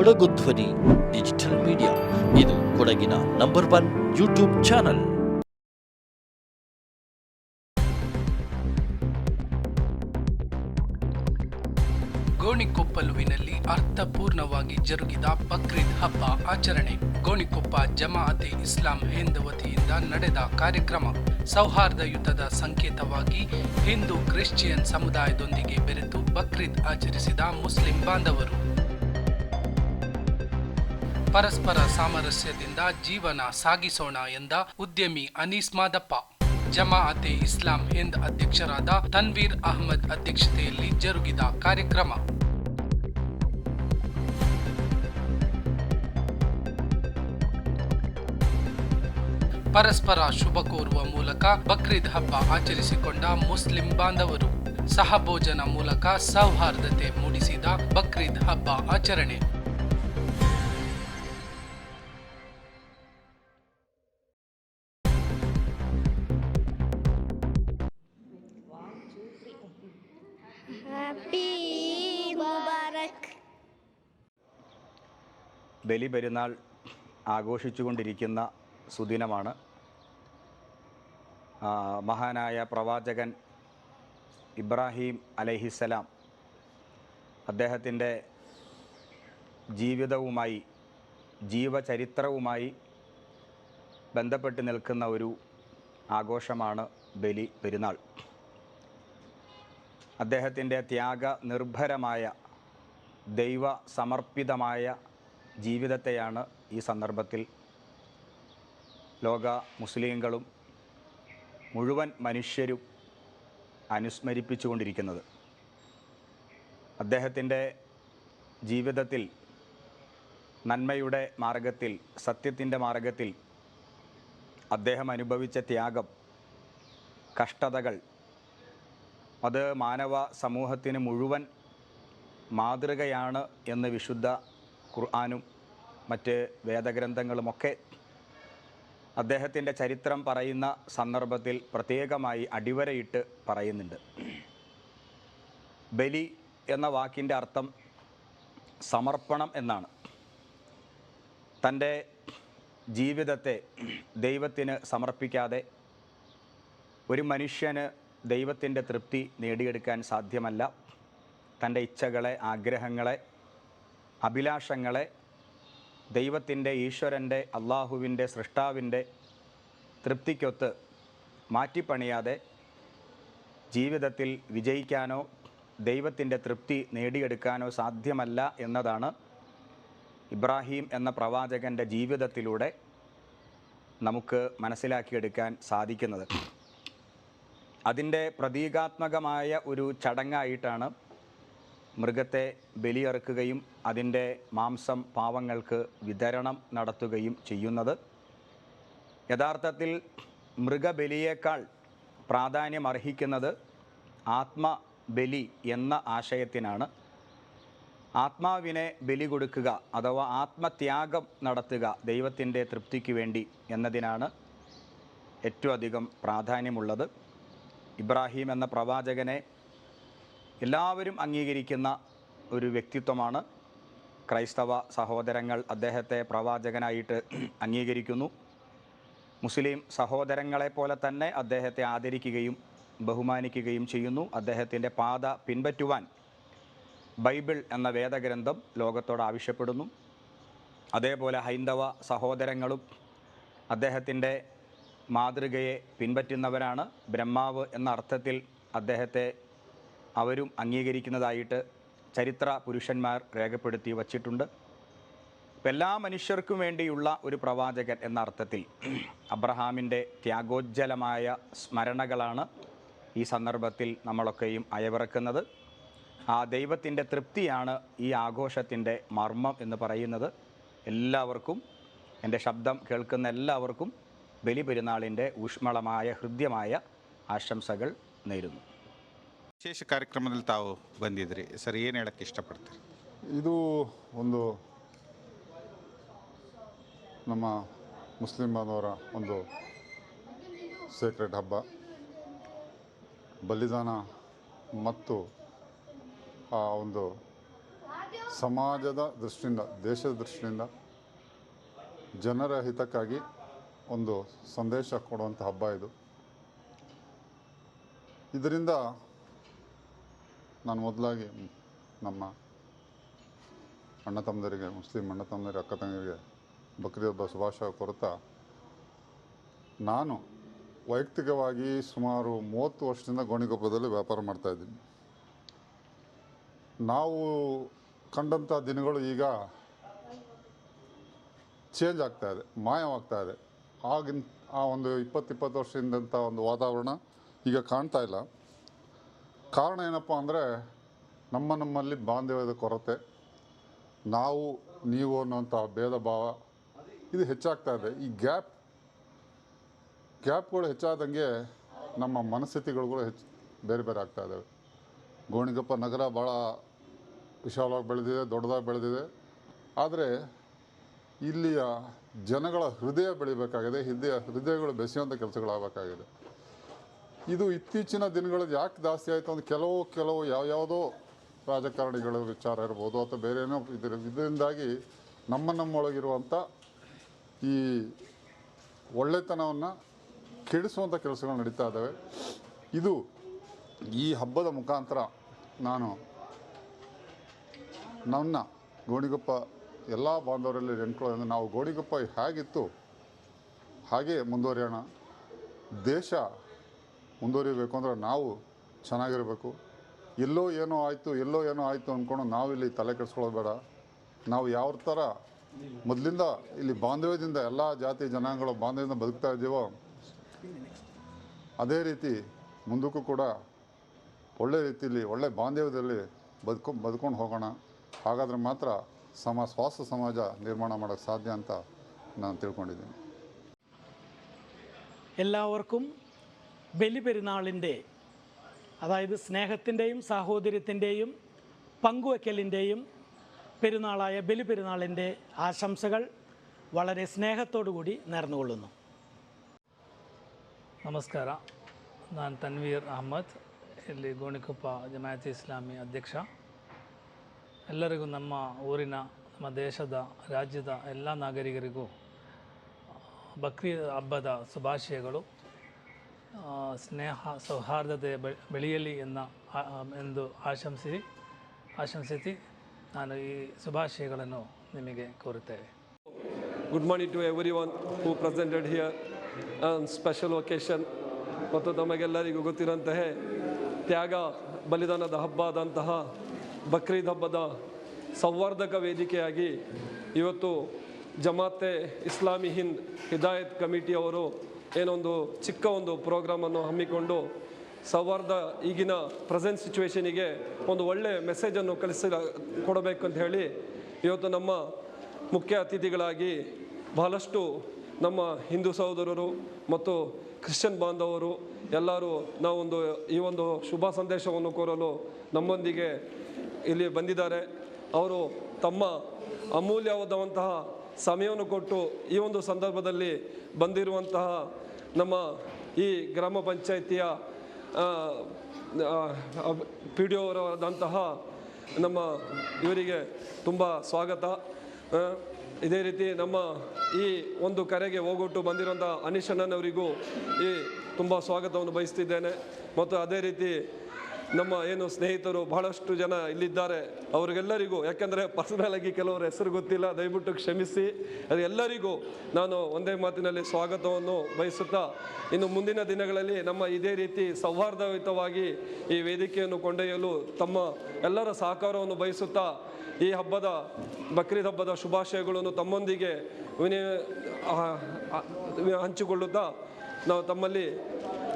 ಕೊಡಗು ಧ್ವನಿ, digital media. ಇದು ಕೊಡಗಿನ ನಂಬರ್ ಒನ್ ಯೂಟ್ಯೂಬ್ ಚಾನಲ್. ಗೋಣಿಕೊಪ್ಪಲುವಿನಲ್ಲಿ ಅರ್ಥಪೂರ್ಣವಾಗಿ ಜರುಗಿದ ಬಕ್ರೀದ್ ಹಬ್ಬ ಆಚರಣೆ. ಗೋಣಿಕೊಪ್ಪ ಜಮಾಅತೆ ಇಸ್ಲಾಂ ಹಿಂದ್ ವತಿಯಿಂದ ನಡೆದ ಕಾರ್ಯಕ್ರಮ. ಸೌಹಾರ್ದಯುತದ ಸಂಕೇತವಾಗಿ ಹಿಂದೂ ಕ್ರಿಶ್ಚಿಯನ್ ಸಮುದಾಯದೊಂದಿಗೆ ಬೆರೆತು ಬಕ್ರೀದ್ ಆಚರಿಸಿದ ಮುಸ್ಲಿಂ ಬಾಂಧವರು. ಪರಸ್ಪರ ಸಾಮರಸ್ಯದಿಂದ ಜೀವನ ಸಾಗಿಸೋಣ ಎಂದ ಉದ್ಯಮಿ ಅನೀಸ್ ಮಾದಪ್ಪ. ಜಮಾಅತೆ ಇಸ್ಲಾಂ ಹಿಂದ್ ಅಧ್ಯಕ್ಷರಾದ ತನ್ವೀರ್ ಅಹ್ಮದ್ ಅಧ್ಯಕ್ಷತೆಯಲ್ಲಿ ಜರುಗಿದ ಕಾರ್ಯಕ್ರಮ. ಪರಸ್ಪರ ಶುಭ ಕೋರುವ ಮೂಲಕ ಬಕ್ರೀದ್ ಹಬ್ಬ ಆಚರಿಸಿಕೊಂಡ ಮುಸ್ಲಿಂ ಬಾಂಧವರು. ಸಹಭೋಜನ ಮೂಲಕ ಸೌಹಾರ್ದತೆ ಮೂಡಿಸಿದ ಬಕ್ರೀದ್ ಹಬ್ಬ ಆಚರಣೆ. ബലി പെരുന്നാൾ ആഘോഷിച്ചുകൊണ്ടിരിക്കുന്ന സുദിനമാണ്. മഹാനായ പ്രവാചകൻ ഇബ്രാഹിം അലൈഹിസ്സലാം അദ്ദേഹത്തിന്റെ ജീവിതവുമായി ജീവചരിത്രവുമായി ബന്ധപ്പെട്ട് നിൽക്കുന്ന ഒരു ആഘോഷമാണ് ബലി പെരുന്നാൾ അദ്ദേഹത്തിന്റെ ത്യാഗ നിർഭരമായ ദൈവ സമർപ്പിതമായ ജീവിതത്തെയാണ് ഈ സന്ദർഭത്തിൽ ലോക മുസ്ലിങ്ങളും മുഴുവൻ മനുഷ്യരും അനുസ്മരിപ്പിച്ചുകൊണ്ടിരിക്കുന്നത്. അദ്ദേഹത്തിന്റെ ജീവിതത്തിൽ നന്മയുടെ മാർഗത്തിൽ സത്യത്തിന്റെ മാർഗത്തിൽ അദ്ദേഹം അനുഭവിച്ച ത്യാഗം കഷ്ടതകൾ അത് മാനവ സമൂഹത്തിന് മുഴുവൻ മാതൃകയാണ് എന്ന് വിശുദ്ധ ഖുർആാനും മറ്റ് വേദഗ്രന്ഥങ്ങളുമൊക്കെ അദ്ദേഹത്തിന്റെ ചരിത്രം പറയുന്ന സന്ദർഭത്തിൽ പ്രത്യേകമായി അടിവരയിട്ട് പറയുന്നുണ്ട്. ബലി എന്ന വാക്കിന്റെ അർത്ഥം സമർപ്പണം എന്നാണ്. തന്റെ ജീവിതത്തെ ദൈവത്തിന് സമർപ്പിക്കാതെ ഒരു മനുഷ്യന് ദൈവത്തിന്റെ തൃപ്തി നേടിയെടുക്കാൻ സാധ്യമല്ല. തന്റെ ഇച്ഛകളെ ആഗ്രഹങ്ങളെ അഭിലാഷങ്ങളെ ദൈവത്തിന്റെ ഈശ്വരന്റെ അള്ളാഹുവിന്റെ സൃഷ്ടാവിന്റെ തൃപ്തിക്കൊത്ത് മാറ്റിപ്പണിയാതെ ജീവിതത്തിൽ വിജയിക്കാനോ ദൈവത്തിന്റെ തൃപ്തി നേടിയെടുക്കാനോ സാധ്യമല്ല എന്നതാണ് ഇബ്രാഹിം എന്ന പ്രവാചകന്റെ ജീവിതത്തിലൂടെ നമുക്ക് മനസ്സിലാക്കിയെടുക്കാൻ സാധിക്കുന്നത്. അതിന്റെ പ്രതീകാത്മകമായ ഒരു ചടങ്ങായിട്ടാണ് മൃഗത്തെ ബലിയറുക്കുകയും അതിന്റെ മാംസം പാവങ്ങൾക്ക് വിതരണം നടത്തുകയും ചെയ്യുന്നത്. യഥാർത്ഥത്തിൽ മൃഗബലിയേക്കാൾ പ്രാധാന്യം അർഹിക്കുന്നത് ആത്മബലി എന്ന ആശയത്തിനാണ്. ആത്മാവിനെ ബലി കൊടുക്കുക അഥവാ ആത്മത്യാഗം നടത്തുക ദൈവത്തിന്റെ തൃപ്തിക്ക് വേണ്ടി എന്നതിനാണ് ഏറ്റവും അധികം പ്രാധാന്യമുള്ളത്. ഇബ്രാഹിം എന്ന പ്രവാചകനെ എല്ലാവരും അംഗീകരിക്കുന്ന ഒരു വ്യക്തിത്വമാണ് ക്രൈസ്തവ സഹോദരങ്ങൾ. അദ്ദേഹത്തെ പ്രവാചകനായിട്ട് അംഗീകരിക്കുന്നു. മുസ്ലിം സഹോദരങ്ങളെ പോലെ തന്നെ അദ്ദേഹത്തെ ആദരിക്കുകയും ബഹുമാനിക്കുകയും ചെയ്യുന്നു. അദ്ദേഹത്തിന്റെ പാത പിൻപറ്റുവാൻ ബൈബിൾ എന്ന വേദഗ്രന്ഥം ലോകത്തോട് ആവശ്യപ്പെടുന്നു. അതേപോലെ ഹൈന്ദവ സഹോദരങ്ങളും അദ്ദേഹത്തിന്റെ മാതൃകയെ പിൻപറ്റുന്നവരാണ്. ബ്രഹ്മാവ് എന്ന അർത്ഥത്തിൽ അദ്ദേഹത്തെ അവരും അംഗീകരിക്കുന്നതായിട്ട് ചരിത്ര പുരുഷന്മാർ രേഖപ്പെടുത്തി വച്ചിട്ടുണ്ട്. എല്ലാ മനുഷ്യർക്കും വേണ്ടിയുള്ള ഒരു പ്രവാചകൻ എന്ന അർത്ഥത്തിൽ അബ്രഹാമിന്റെ ത്യാഗോജ്ജലമായ സ്മരണകളാണ് ഈ സന്ദർഭത്തിൽ നമ്മളൊക്കെയും അയവിറക്കുന്നത്. ആ ദൈവത്തിന്റെ തൃപ്തിയാണ് ഈ ആഘോഷത്തിന്റെ മർമ്മം എന്ന് പറയുന്നത്. എല്ലാവർക്കും എന്റെ ശബ്ദം കേൾക്കുന്ന എല്ലാവർക്കും ബലിപെരുന്നാളിന്റെ ഊഷ്മളമായ ഹൃദ്യമായ ആശംസകൾ നേരുന്നു. ವಿಶೇಷ ಕಾರ್ಯಕ್ರಮದಲ್ಲಿ ತಾವು ಬಂದಿದ್ರಿ. ಸರ್, ಏನು ಹೇಳಕ್ಕೆ ಇಷ್ಟಪಡ್ತೀರಿ? ಇದು ಒಂದು ನಮ್ಮ ಮುಸ್ಲಿಂ ಬಾಂಧವರ ಒಂದು ಸೇಕ್ರೆಟ್ ಹಬ್ಬ. ಬಲಿದಾನ ಮತ್ತು ಆ ಒಂದು ಸಮಾಜದ ದೃಷ್ಟಿಯಿಂದ, ದೇಶದ ದೃಷ್ಟಿಯಿಂದ ಜನರ ಹಿತಕ್ಕಾಗಿ ಒಂದು ಸಂದೇಶ ಕೊಡುವಂಥ ಹಬ್ಬ ಇದು. ಇದರಿಂದ ನಾನು ಮೊದಲಾಗಿ ನಮ್ಮ ಅಣ್ಣ ತಮ್ಮದರಿಗೆ, ಮುಸ್ಲಿಂ ಅಣ್ಣ ತಮ್ಮದರಿಗೆ ಅಕ್ಕ ತಂಗಿರಿಗೆ ಬಕ್ರೀದ್ ಹಬ್ಬ ಶುಭಾಶಯ ಕೊರತಾ ನಾನು ವೈಯಕ್ತಿಕವಾಗಿ ಸುಮಾರು ಮೂವತ್ತು ವರ್ಷದಿಂದ ಗೋಣಿಗೊಪ್ಪದಲ್ಲಿ ವ್ಯಾಪಾರ ಮಾಡ್ತಾಯಿದ್ದೀನಿ ನಾವು ಕಂಡಂಥ ದಿನಗಳು ಈಗ ಚೇಂಜ್ ಆಗ್ತಾ ಇದೆ, ಮಾಯವಾಗ್ತಾ ಇದೆ. ಆಗಿನ ಆ ಒಂದು ಇಪ್ಪತ್ತಿಪ್ಪತ್ತು ಇಪ್ಪತ್ತು ವರ್ಷದಿಂದಂಥ ಒಂದು ವಾತಾವರಣ ಈಗ ಕಾಣ್ತಾ ಇಲ್ಲ. ಕಾರಣ ಏನಪ್ಪ ಅಂದರೆ ನಮ್ಮ ನಮ್ಮಲ್ಲಿ ಬಾಂಧವ್ಯದ ಕೊರತೆ. ನಾವು, ನೀವು ಅನ್ನುವಂಥ ಭೇದ ಭಾವ ಇದು ಹೆಚ್ಚಾಗ್ತಾ ಇದೆ. ಈ ಗ್ಯಾಪ್, ಗ್ಯಾಪ್ಗಳು ಹೆಚ್ಚಾದಂಗೆ ನಮ್ಮ ಮನಸ್ಥಿತಿಗಳು ಕೂಡ ಹೆಚ್ಚು ಬೇರೆ ಬೇರೆ ಆಗ್ತಾ ಇದ್ದಾವೆ ಗೋಣಿಗಪ್ಪ ನಗರ ಭಾಳ ವಿಶಾಲವಾಗಿ ಬೆಳೆದಿದೆ, ದೊಡ್ಡದಾಗಿ ಬೆಳೆದಿದೆ. ಆದರೆ ಇಲ್ಲಿಯ ಜನಗಳ ಹೃದಯ ಬೆಳಿಬೇಕಾಗಿದೆ ಹೃದಯ ಹೃದಯಗಳು ಬೆಸೆಯುವಂಥ ಕೆಲಸಗಳಾಗಬೇಕಾಗಿದೆ. ಇದು ಇತ್ತೀಚಿನ ದಿನಗಳಲ್ಲಿ ಯಾಕೆ ಜಾಸ್ತಿ ಆಯಿತು ಅಂದ್ರೆ ಕೆಲವು ಕೆಲವು ಯಾವ್ಯಾವುದೋ ರಾಜಕಾರಣಿಗಳ ವಿಚಾರ ಇರ್ಬೋದು ಅಥವಾ ಬೇರೆ ಏನೋ ಇದ್ರ ಇದರಿಂದಾಗಿ ನಮ್ಮ ನಮ್ಮೊಳಗಿರುವಂಥ ಈ ಒಳ್ಳೆತನವನ್ನು ಕೆಡಿಸುವಂಥ ಕೆಲಸಗಳು ನಡೀತಾ ಇದ್ದಾವೆ. ಇದು ಈ ಹಬ್ಬದ ಮುಖಾಂತರ ನಾನು ನನ್ನ ಗೋಣಿಗೊಪ್ಪ ಎಲ್ಲ ಬಾಂಧವರಲ್ಲಿ ನೆನ್ಕೊಳ್ಳೋದು ನಾವು ಗೋಣಿಗೊಪ್ಪ ಹೇಗಿತ್ತು ಹಾಗೆ ಮುಂದುವರಿಯೋಣ. ದೇಶ ಮುಂದುವರಿಬೇಕು ಅಂದರೆ ನಾವು ಚೆನ್ನಾಗಿರಬೇಕು. ಎಲ್ಲೋ ಏನೋ ಆಯಿತು, ಎಲ್ಲೋ ಏನೋ ಆಯಿತು ಅಂದ್ಕೊಂಡು ನಾವಿಲ್ಲಿ ತಲೆ ಕೆಡಿಸ್ಕೊಳ್ಳೋದು ಬೇಡ. ನಾವು ಯಾವ ಥರ ಮೊದಲಿಂದ ಇಲ್ಲಿ ಬಾಂಧವ್ಯದಿಂದ ಎಲ್ಲ ಜಾತಿ ಜನಾಂಗಗಳ ಬಾಂಧವ್ಯದಿಂದ ಬದುಕ್ತಾ ಇದ್ದೀವೋ, ಅದೇ ರೀತಿ ಮುಂದಕ್ಕೂ ಕೂಡ ಒಳ್ಳೆ ರೀತಿಯಲ್ಲಿ ಒಳ್ಳೆ ಬಾಂಧವ್ಯದಲ್ಲಿ ಬದುಕೊ, ಬದುಕೊಂಡು ಹೋಗೋಣ. ಹಾಗಾದರೆ ಮಾತ್ರ ಸಮ, ಸ್ವಾಸ್ಥ ಸಮಾಜ ನಿರ್ಮಾಣ ಮಾಡೋಕ್ಕೆ ಸಾಧ್ಯ ಅಂತ ನಾನು ತಿಳ್ಕೊಂಡಿದ್ದೀನಿ. ಎಲ್ಲವರ್ಗೂ ബലിപെരുന്നാളിൻ്റെ അതായത് സ്നേഹത്തിൻ്റെയും സാഹോദര്യത്തിൻ്റെയും പങ്കുവയ്ക്കലിൻ്റെയും പെരുന്നാളായ ബലിപെരുന്നാളിൻ്റെ ആശംസകൾ വളരെ സ്നേഹത്തോടു കൂടി നേർന്നുകൊള്ളുന്നു ನಮಸ್ಕಾರ ನಾನು ತನ್ವೀರ್ ಅಹಮದ್ ಇಲ್ಲಿ ಗೋಣಿಕೊಪ್ಪ ಜಮಾಯತ್ ಇಸ್ಲಾಮಿ ಅಧ್ಯಕ್ಷ ಎಲ್ಲರಿಗೂ ನಮ್ಮ ಊರಿನ ನಮ್ಮ ದೇಶದ ರಾಜ್ಯದ ಎಲ್ಲ ನಾಗರಿಕರಿಗೂ ಬಕ್ರೀದ್ ಹಬ್ಬದ ಶುಭಾಶಯಗಳು ಆ, ಸ್ನೇಹ ಸೌಹಾರ್ದತೆ ಬೆ ಬೆಳೆಯಲಿ ಎನ್ನ ಎಂದು ಆಶಂಸಿ ಆಶಂಸಿಸಿ ನಾನು ಈ ಶುಭಾಶಯಗಳನ್ನು ನಿಮಗೆ ಕೋರುತ್ತೇವೆ. Good morning to everyone who presented here special occasion ಮತ್ತು ತಮಗೆಲ್ಲರಿಗೂ ಗೊತ್ತಿರುವಂತಹ ತ್ಯಾಗ, ಬಲಿದಾನದ ಹಬ್ಬ ಆದಂತಹ ಬಕ್ರೀದ್ ಹಬ್ಬದ ಸಂವರ್ಧಕ ವೇದಿಕೆಯಾಗಿ ಇವತ್ತು ಜಮಾತೆ ಇಸ್ಲಾಮಿ ಹಿಂದ್ ಹಿದಾಯತ್ ಕಮಿಟಿಯವರು ಏನೊಂದು ಚಿಕ್ಕ ಒಂದು ಪ್ರೋಗ್ರಾಮನ್ನು ಹಮ್ಮಿಕೊಂಡು ಸೌಹಾರ್ದ ಈಗಿನ ಪ್ರೆಸೆಂಟ್ ಸಿಚುವೇಷನಿಗೆ ಒಂದು ಒಳ್ಳೆಯ ಮೆಸೇಜನ್ನು ಕಳಿಸ ಕೊಡಬೇಕು ಅಂತ ಹೇಳಿ ಇವತ್ತು ನಮ್ಮ ಮುಖ್ಯ ಅತಿಥಿಗಳಾಗಿ ಬಹಳಷ್ಟು ನಮ್ಮ ಹಿಂದೂ ಸಹೋದರರು ಮತ್ತು ಕ್ರಿಶ್ಚಿಯನ್ ಬಾಂಧವರು ಎಲ್ಲರೂ ನಾವೊಂದು ಈ ಒಂದು ಶುಭ ಸಂದೇಶವನ್ನು ಕೋರಲು ನಮ್ಮೊಂದಿಗೆ ಇಲ್ಲಿ ಬಂದಿದ್ದಾರೆ. ಅವರು ತಮ್ಮ ಅಮೂಲ್ಯವಾದಂತಹ ಸಮಯವನ್ನು ಕೊಟ್ಟು ಈ ಒಂದು ಸಂದರ್ಭದಲ್ಲಿ ಬಂದಿರುವಂತಹ ನಮ್ಮ ಈ ಗ್ರಾಮ ಪಂಚಾಯಿತಿಯ ಪಿ ಡಿ ಅವರಾದಂತಹ ನಮ್ಮ ಇವರಿಗೆ ತುಂಬ ಸ್ವಾಗತ. ಇದೇ ರೀತಿ ನಮ್ಮ ಈ ಒಂದು ಕರೆಗೆ ಹೋಗೊಟ್ಟು ಬಂದಿರುವಂಥ ಅನೀಶ್ ಅಣ್ಣನವರಿಗೂ ಈ ತುಂಬ ಸ್ವಾಗತವನ್ನು ಬಯಸ್ತಿದ್ದೇನೆ. ಮತ್ತು ಅದೇ ರೀತಿ ನಮ್ಮ ಏನು ಸ್ನೇಹಿತರು ಬಹಳಷ್ಟು ಜನ ಇಲ್ಲಿದ್ದಾರೆ. ಅವರಿಗೆಲ್ಲರಿಗೂ, ಯಾಕೆಂದರೆ ಪರ್ಸನಲ್ ಆಗಿ ಕೆಲವರ ಹೆಸರು ಗೊತ್ತಿಲ್ಲ, ದಯವಿಟ್ಟು ಕ್ಷಮಿಸಿ. ಅದು ಎಲ್ಲರಿಗೂ ನಾನು ಒಂದೇ ಮಾತಿನಲ್ಲಿ ಸ್ವಾಗತವನ್ನು ಬಯಸುತ್ತಾ, ಇನ್ನು ಮುಂದಿನ ದಿನಗಳಲ್ಲಿ ನಮ್ಮ ಇದೇ ರೀತಿ ಸೌಹಾರ್ದಯುತವಾಗಿ ಈ ವೇದಿಕೆಯನ್ನು ಕೊಂಡೊಯ್ಯಲು ತಮ್ಮ ಎಲ್ಲರ ಸಹಕಾರವನ್ನು ಬಯಸುತ್ತಾ, ಈ ಹಬ್ಬದ, ಬಕ್ರೀದ್ ಹಬ್ಬದ ಶುಭಾಶಯಗಳನ್ನು ತಮ್ಮೊಂದಿಗೆ ವಿನಿಯ ಹಂಚಿಕೊಳ್ಳುತ್ತಾ, ನಾವು ತಮ್ಮಲ್ಲಿ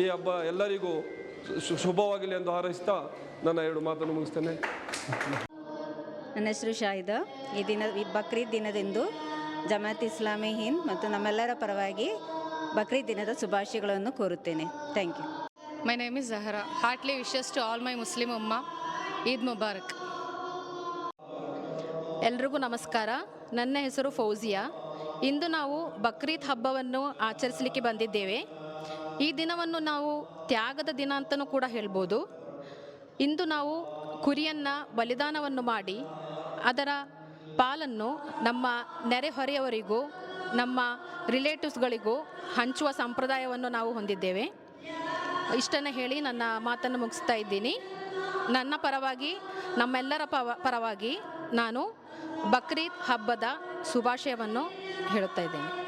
ಈ ಹಬ್ಬ ಎಲ್ಲರಿಗೂ ಶುಭವಾಗಲಿ ಎಂದು ಹಾರೈಸ್ತಾ ನನ್ನ ಎರಡು ಮಾತನ್ನು ಮುಗಿಸ್ತೇನೆ. ನನ್ನ ಹೆಸರು ಶಾಹಿದ. ಈ ದಿನ ಈ ಬಕ್ರೀದ್ ದಿನದಂದು ಜಮಾತ್ ಇಸ್ಲಾಮಿ ಹಿಂದ್ ಮತ್ತು ನಮ್ಮೆಲ್ಲರ ಪರವಾಗಿ ಬಕ್ರೀದ್ ದಿನದ ಶುಭಾಶಯಗಳನ್ನು ಕೋರುತ್ತೇನೆ. Thank you my name is Zahara heartly wishes to all my Muslim ಉಮ್ಮ Eid Mubarak ಎಲ್ರಿಗೂ ನಮಸ್ಕಾರ. ನನ್ನ ಹೆಸರು ಫೌಜಿಯಾ. ಇಂದು ನಾವು ಬಕ್ರೀದ್ ಹಬ್ಬವನ್ನು ಆಚರಿಸಲಿಕ್ಕೆ ಬಂದಿದ್ದೇವೆ. ಈ ದಿನವನ್ನು ನಾವು ತ್ಯಾಗದ ದಿನ ಅಂತಲೂ ಕೂಡ ಹೇಳ್ಬೋದು. ಇಂದು ನಾವು ಕುರಿಯನ್ನು ಬಲಿದಾನವನ್ನು ಮಾಡಿ, ಅದರ ಪಾಲನ್ನು ನಮ್ಮ ನೆರೆಹೊರೆಯವರಿಗೂ, ನಮ್ಮ ರಿಲೇಟಿವ್ಸ್ಗಳಿಗೂ ಹಂಚುವ ಸಂಪ್ರದಾಯವನ್ನು ನಾವು ಹೊಂದಿದ್ದೇವೆ. ಇಷ್ಟನ್ನು ಹೇಳಿ ನನ್ನ ಮಾತನ್ನು ಮುಗಿಸ್ತಾ ಇದ್ದೀನಿ. ನನ್ನ ಪರವಾಗಿ, ನಮ್ಮೆಲ್ಲರ ಪವ, ಪರವಾಗಿ ನಾನು ಬಕ್ರೀದ್ ಹಬ್ಬದ ಶುಭಾಶಯವನ್ನು ಹೇಳುತ್ತಾ ಇದ್ದೇನೆ.